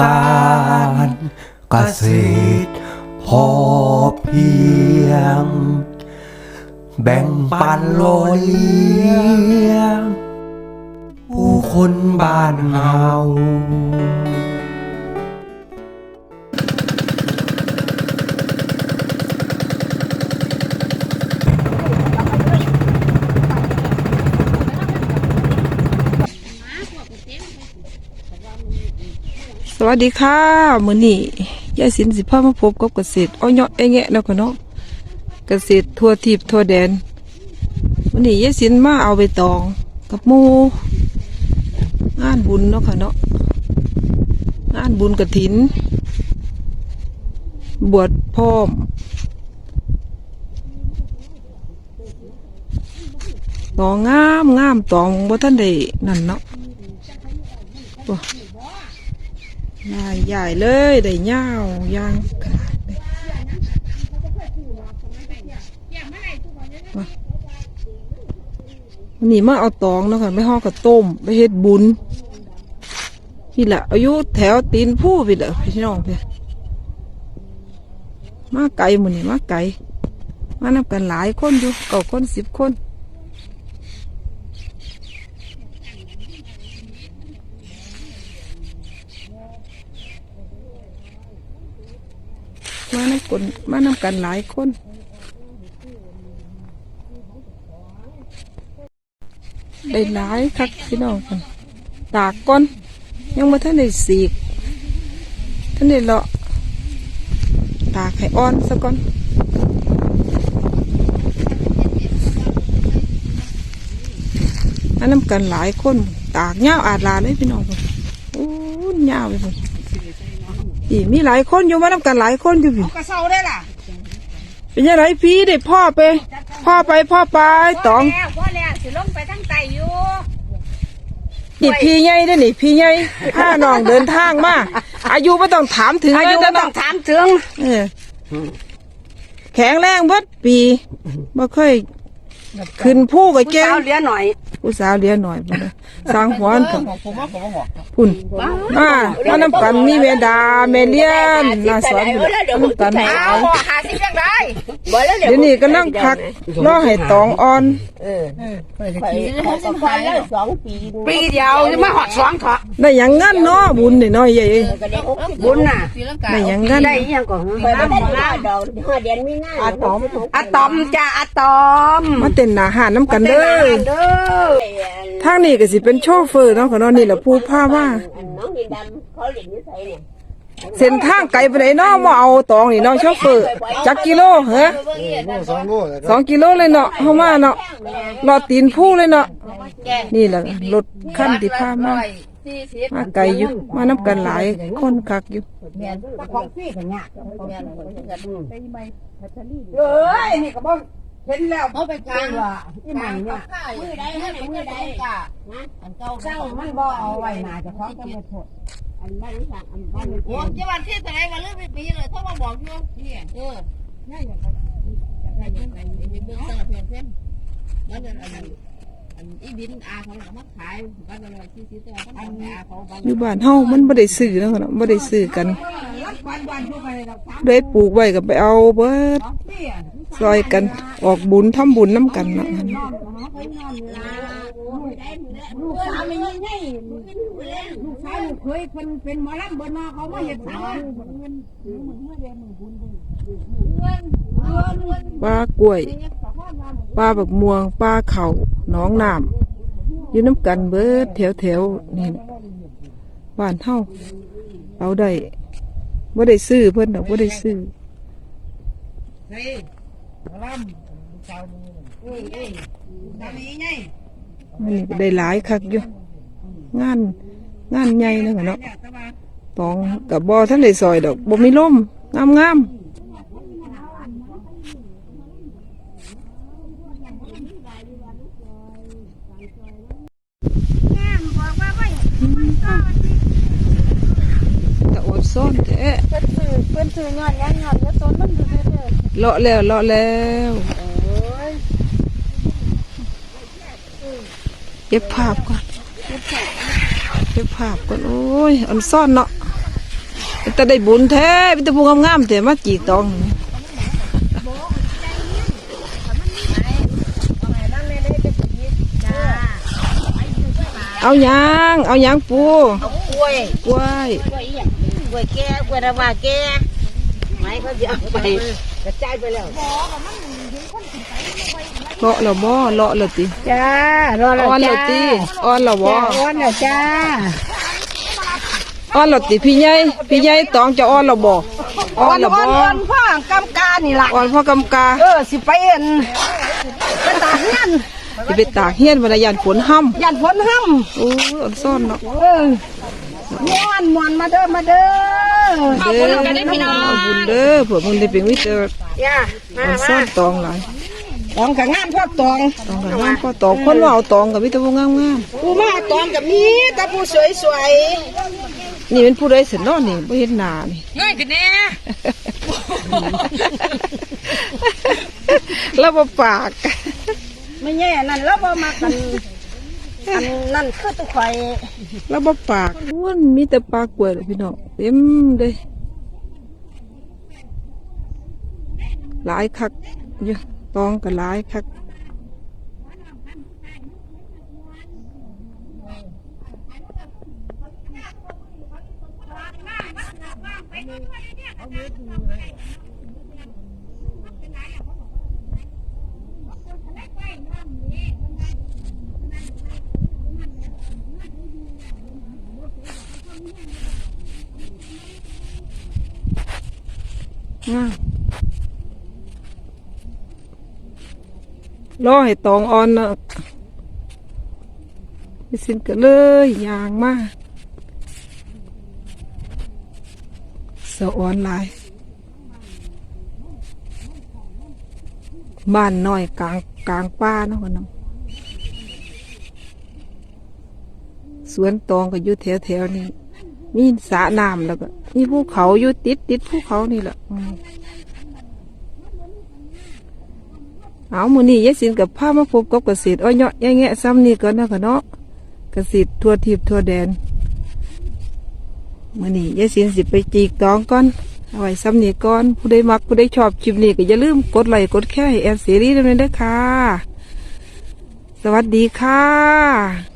การเกษตรพอเพียง แบ่งปันโลเลี้ยง ผู้คนบ้านเฮา สวัสดีค่ะมื้อนี้ยายสินสิพามาพบกับเกษตรอ้อยเนาะไอ้แงะเนาะค่ะเนาะเกษตรทั่วทิพย์ทั่วแดนมื้อนี้ยายสินมาเอาไปตองกับหมูงานบุญเนาะค่ะเนาะงานบุญกฐิน บวชพร้อมตองงามงามตองบ่ทันได้นั่นเนาะ โอ้นายใหญ่เลยได้ยาวยางขนาดนี้มาวันนี้มาเอาตองเนาะค่ะไม่ห่อกับต้มไปเฮ็ดบุญพี่ละอายุแถวตีนผู้พี่ละพี่น้องพี่มาไกลหมือนี่มาไกลมานับกันหลายคนอยู่เก้าคนสิบคน มานำกันมานำกันหลายคนได้หลายคักพี่น้องกันตากก้อนยังมาท่านได้สีกท่านได้เลาะตากให้อ่อนซะก่อนมานำกันหลายคน ตากเงาอาดลาเลยพี่น้องกันโอ้ยเงาไปหม ดอีมีหลายคนอยู่มานำกันหลายคนอยู่พี่กระเซาได้ล่ะเป็นยังไงพี่ได้พ่อไป พ่อไปพ่อไปตองแล้วพ่อแล้วสิลงไปทั้งไตอยู่นี่พี่ใหญ่ได้อนี่พี่ใหญ่พาน้องเดินทางมาอายุไม่ต้องถามถึงอายุเลก็ยต้องถามถึงเออแข็งแรงเบิดปีบ่เคยขึ้นผู้กับผู้แก้สาววเลี้ยหน่อย ผู้สาวเลี้ยหน่อยบ่ได้สร้างหัวกับพุ่นอ่ามานำกันมีเมดาเมเลียนน่าสอนพุ่นน่ะมานำกันเอาบ่หาสิยังได้เดี๋ยวนี้ก็นั่งพักรอให้ตองอ่อนปีเดียวจะมาหอดสองเถาะได้หยังงั้นเนาะบุญนี่เนาะใหญ่บุญน่ะได้หยังงั้นได้อีหยังก่อนไปบ้านหมอลาดอกเดือนมีงานอะตอมอะตอมจ้าอะตอมมาเต้นหนาหารน้ำกันเด้อเด้อทางนี้ก็สิเป็นโชเฟอร์เนาะเขาเนาะนี่แหละผู้พาว่า น้องดินดำเขาเล่นนิสัยเนี่ยเส้นทางไกลไปไหนเนาะมาเอาตองนี่เนาะโชเฟอร์จักกิโลเหรอสองกิโลเลยเนาะเฮามาเนาะรอตีนผู้เลยเนาะนี่แหละรถคันที่พามามาไกลอยู่มานํกันหลายคนคักอยู่ของพี่กันเนี่ยเอ้ยนี่ก็บ่ เห็นแล้วเขาไปกลางว่าอีใหม่เนี่ยมือใดให้มือใดกะนะอันเก่าเจ้ามันบ่เอาไว้หน้าเจะของจะไม่โทษอันบ้านนี้สั่งอันบ้านนี้โอ้ยวันที่ไหนวันเรื่องปีเลยถ้ามาบอกอยู่เนี่ยเออน่าอยากไปอยากไปยังไงเบื้องต้นเพียงเพิ่มแล้วเดินอันนั้นอันอีบินอาเขาเอามาขายบ้านเราที่ที่ตัวเขาขายอาเขาบ้านอยู่บ้านเฮามันบ่ได้ซื้อเนาะเนาะบ่ได้ซื้อกันวันวันทั่วไปเราสามได้ปลูกไว้ก็ไปเอาเบิดปีอะ ซอยกัน ออกบุญทำบุญนํกันนะลูกสาวไม่ยิ่งใหญ่ลูกสาวลูกเคยเป็นเป็นหมอลำบนนอเขามาเห็นสาวปลากล้วยปลาบักม่วงปลาเข่าหน้องน้ำอยู่น้ำกันเบิดแถวแถวๆนี่บ้านเฮาเอาได้บ่ได้ซื้อเพิ่อนดอกบ่ได้ซื้อ อันนี้ก็ได้หลายคักอยู่งาน งานใหญ่เนาะเนาะตองกับบ่ท่านได้ซอยดอกบ่มีลมงามงามแต่อดซ่อนแท้เพิ่อนซื้อเพิ่อนซื้อเงินยังเงินแล้วต้อนมันซื้อเด้อ เลาะแล้วเลาะแล้วเก็บภาพก่อนเก็บภาพก่อนโอ้ยอันซ่อนเนาะแต่ได้บุญแท้มีแต่ผู้งามๆแต่มาจีตองเอาหยังเอาหยังปูกล้วยกล้วยกล้วยอีหยังกล้วยแก่กล้วยระบาแก่ ไม้เขาจะเอาไปกระจายไปแล้วเลาะและบ่เลาะและติจ้ารอแล้วอ่อนและจ้าติอ่อนและบ่จ้าอ้วนแล้วจ้าอ่อนและติพี่ใหญ่พี่ใหญ่ตองจะอ่อนและบ่อ่อนและบ่อ่อนพ่อกำกานี่ล่ะอ่อนพ่อกำกาเออสิไปเอ็นไปตากเฮียนสิไปตากเฮียนบรรยานฝนห้ำยันฝนห้โอ้ยอ่อนซ่อนเนาะำเออม่วนม่วนมาเด้อมาเด้อ เด้อเอาบุญเด้อเผื่อมึงได้เป็นวิเตอร์ย่ามาอ่อนซ่อนตองหลายตองกับงามพวกตองตองกับงามก็ตองคนว่าเอาตองกับวิตาผู้งามงามผู้มาตองกับมีแต่ผู้สวยสวยๆนี่เป็นผู้ใดสินเนาะนี่บ่เห็นหน้านี่เงยกันแน่แล้วบ่ปากๆไม่แย่นั่นแล้วบ่มากัน อันนั่นคือตุกไข่แล้วบ่ปากอ้วนมีแต่ปลากล้วยเลยพี่น้องเต็มเลยหลายคักอยู่ตองก็หลายคักงาม รอให้ตองอ่อนนะไปสิ้นก็เลยยางมาสะอ่อนลายบ้านน้อยกลางกลางป่าเนาะคนน้องสวนตองก็อยู่แถวแถวๆนี้มีสระน้ำแล้วก็ มีภูเขาอยู่ติดติดภูเขานี่แหละเอามือนี้ยายสินกับผ้ามาพบกับเกษตรอ้อยเนาะแง่แงะซ้ำนี่ก่อนนะค่ะเนาะเกษตรทั่วทิพย์ทั่วแดนมือนี้ยายสินสิไปจีกตองก่อนเอาไว้ซ้ำนี่ก่อนผู้ใดมักผู้ใดชอบคลิปนี้ก็อย่าลืมกดไลค์กดแชร์ให้แอนเสรีด้วยนะคะ สวัสดีค่ะ